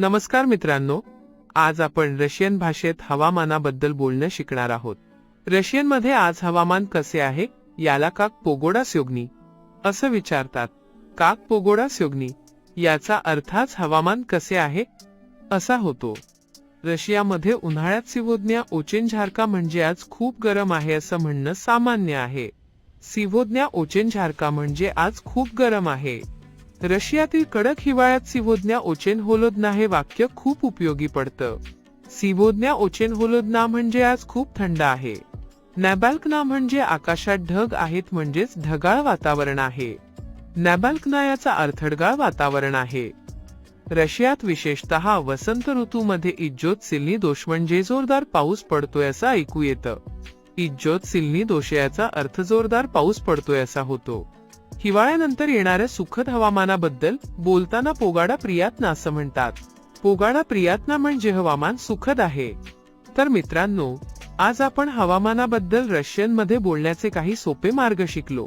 नमस्कार मित्रांनो आज आपण रशियन भाषेत हवामानाबद्दल बोलणं शिकणार आहोत. रशियनमध्ये आज हवामान कसे आहे याला काक पोगोडा स्योगनी असं विचारतात. काक पोगोडा स्योगनी याचा अर्थाच हवामान कसे आहे असा होतो. रशियामध्ये उन्हाळ्यात सिवोज्ञा ओचेनझारका म्हणजे आज खूप गरम आहे असं म्हणणं सामान्य आहे. सिवोज्ञा ओचेनझारका म्हणजे आज खूप गरम आहे. रशियातील कडक हिवाळ्यात सिवोज्ञा ओचेन होलोदना हे वाक्य खूप उपयोगी पडतं. सिवोज्ञा ओचेन होलोदना म्हणजे आज खूप थंड आहे. नॅबाल्कना म्हणजे आकाशात ढग आहेत म्हणजेच ढगाळ वातावरण आहे. नॅबाल्कना याचा अर्थडगाळ वातावरण आहे. रशियात विशेषतः वसंत ऋतूमध्ये इज्जोत सिल्नी दोष म्हणजे जोरदार पाऊस पडतोय असं ऐकू येतं. इज्जोत सिल्नी दोष याचा अर्थ जोरदार पाऊस पडतोय असा होतो. हिवाळ्यानंतर येणाऱ्या सुखद हवामानाबद्दल बोलताना पोगाडा प्रियातना असं म्हणतात. पोगाडा प्रियातना म्हणजे हवामान सुखद आहे. तर मित्रांनो आज आपण हवामानाबद्दल रशियनमध्ये बोलण्याचे काही सोपे मार्ग शिकलो.